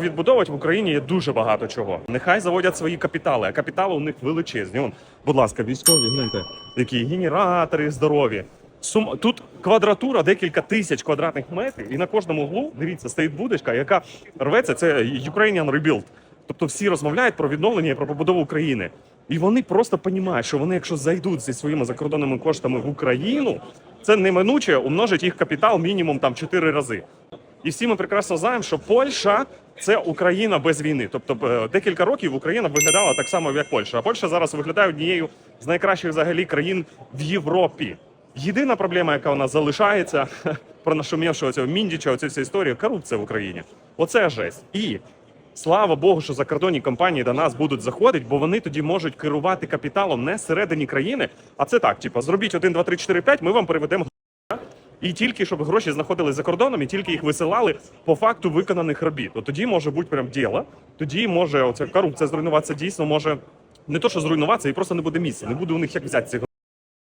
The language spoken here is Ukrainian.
Відбудовувати в Україні є дуже багато чого. Нехай заводять свої капітали, а капітали у них величезні. Вон, будь ласка, військові, гляньте, які генератори здорові. Сум... Тут квадратура декілька тисяч квадратних метрів, і на кожному углу, дивіться, стоїть будочка, яка рветься. Це Ukrainian Rebuild. Тобто всі розмовляють про відновлення і про побудову України. І вони просто розуміють, що вони, якщо зайдуть зі своїми закордонними коштами в Україну, це неминуче умножить їх капітал мінімум там 4 рази. І всі ми прекрасно знаємо, що Польща це Україна без війни. Тобто е, декілька років Україна виглядала так само, як Польща. А Польща зараз виглядає однією з найкращих взагалі країн в Європі. Єдина проблема, яка у нас залишається, про нашумівшого цього міндіча, оцю всю історію, корупція в Україні. Оце жесть. І слава Богу, що закордонні компанії до нас будуть заходити, бо вони тоді можуть керувати капіталом не всередині країни, а це так: типу, зробіть 1, 2, 3, 4, 5, ми вам переведемо і тільки щоб гроші знаходились за кордоном, і тільки їх висилали по факту виконаних робіт. От тоді може бути прям діло. Тоді може оця корупція зруйнуватися дійсно може не то, що зруйнуватися, і просто не буде місця. Не буде у них як взяти ці